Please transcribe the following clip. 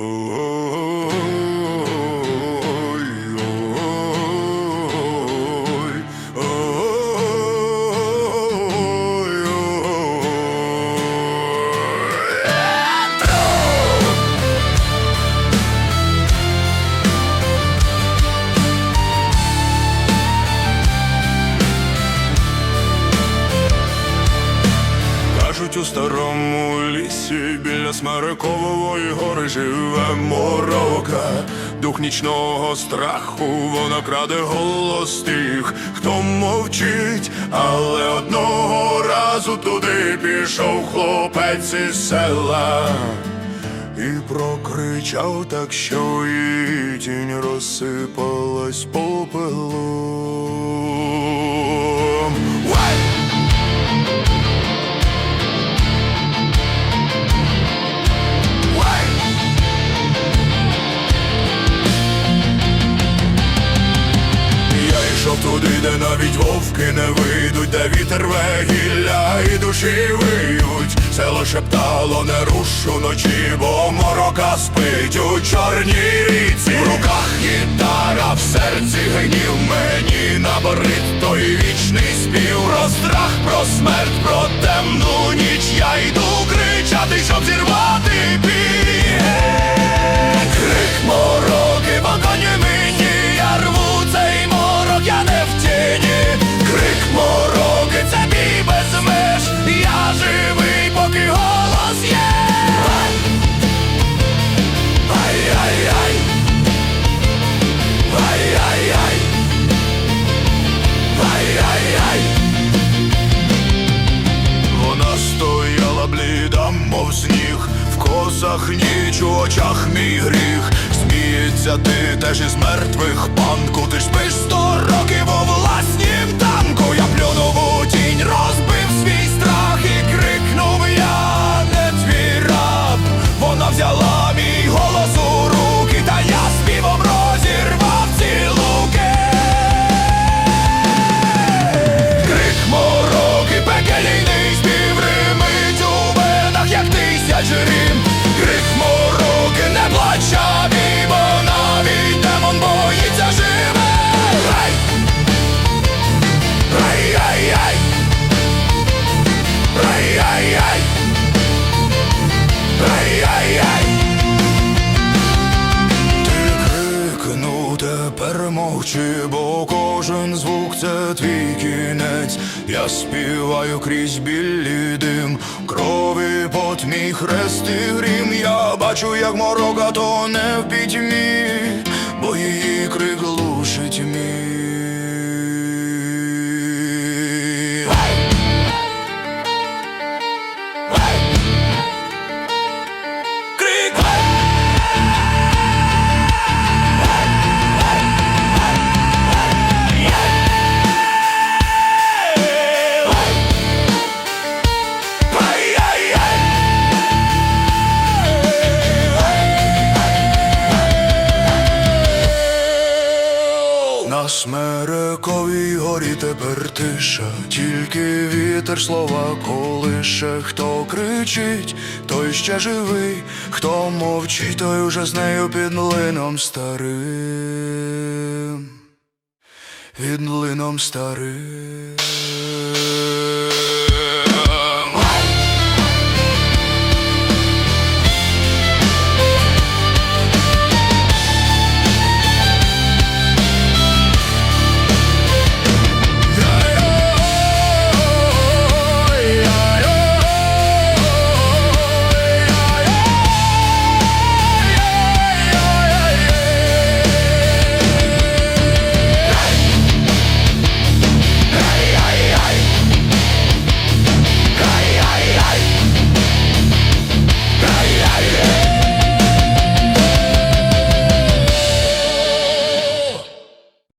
Ooh. Кажуть, у старому лісі біля Смарикової гори живе морока, дух нічного страху, вона краде голос тих, хто мовчить, але одного разу туди пішов хлопець із села і прокричав так, що її тінь розсипалась попелом. Де навіть вовки не вийдуть, де вітер вегілля і душі виють. Село шептало, не рушу ночі, бо морока спить у чорній ріці. Косах ніч, у очах мій гріх. Сміється ти теж із мертвих панку, ти ж спиш сто років у власнім тепер бо кожен звук це твій кінець. Я співаю крізь білі дим, крові пот мій хрест і грім. Я бачу, як морока тоне в пітьмі, бо її крик глушить мій. На смерековій горі тепер тиша, тільки вітер слова колише, хто кричить, той ще живий, хто мовчить, той уже з нею під млином старим, під млином старим.